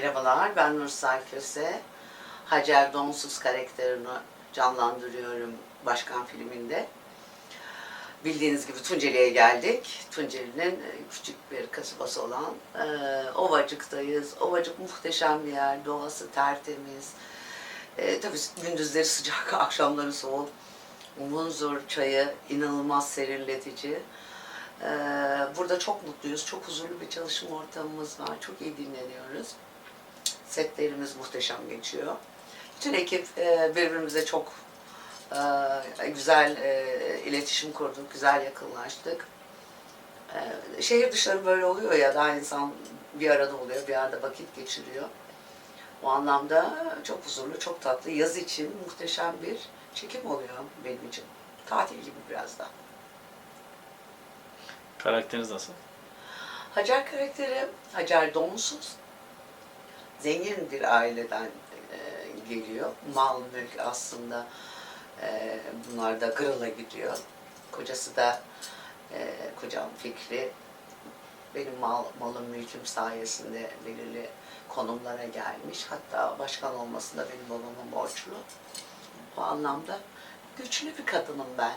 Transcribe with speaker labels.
Speaker 1: Merhabalar, ben Nursal Köse. Hacer Donsuz karakterini canlandırıyorum Başkan filminde. Bildiğiniz gibi Tunceli'ye geldik. Tunceli'nin e, küçük bir kasabası olan e, Ovacık'tayız. Ovacık muhteşem bir yer, doğası tertemiz. E, tabii gündüzleri sıcak, akşamları soğuk. Munzur çayı inanılmaz serinletici. Ee, Burada çok mutluyuz. Çok huzurlu bir çalışma ortamımız var. Çok iyi dinleniyoruz. Setlerimiz muhteşem geçiyor. Bütün ekip e, birbirimize çok e, güzel e, iletişim kurduk, güzel yakınlaştık. E, Şehir dışları böyle oluyor ya, daha insan bir arada oluyor, bir arada vakit geçiriyor. O anlamda çok huzurlu, çok tatlı. Yaz için muhteşem bir çekim oluyor benim için. Tatil gibi biraz da.
Speaker 2: Karakteriniz nasıl?
Speaker 1: Hacer karakteri Hacer Donsuz. Zengin bir aileden e, geliyor. Mal mülk aslında e, bunlar da Gırıl'a gidiyor. Kocası da e, kocam Fikri benim mal, malım mülküm sayesinde belirli konumlara gelmiş. Hatta başkan olmasında benim babamın borçlu. Bu anlamda güçlü bir kadınım ben.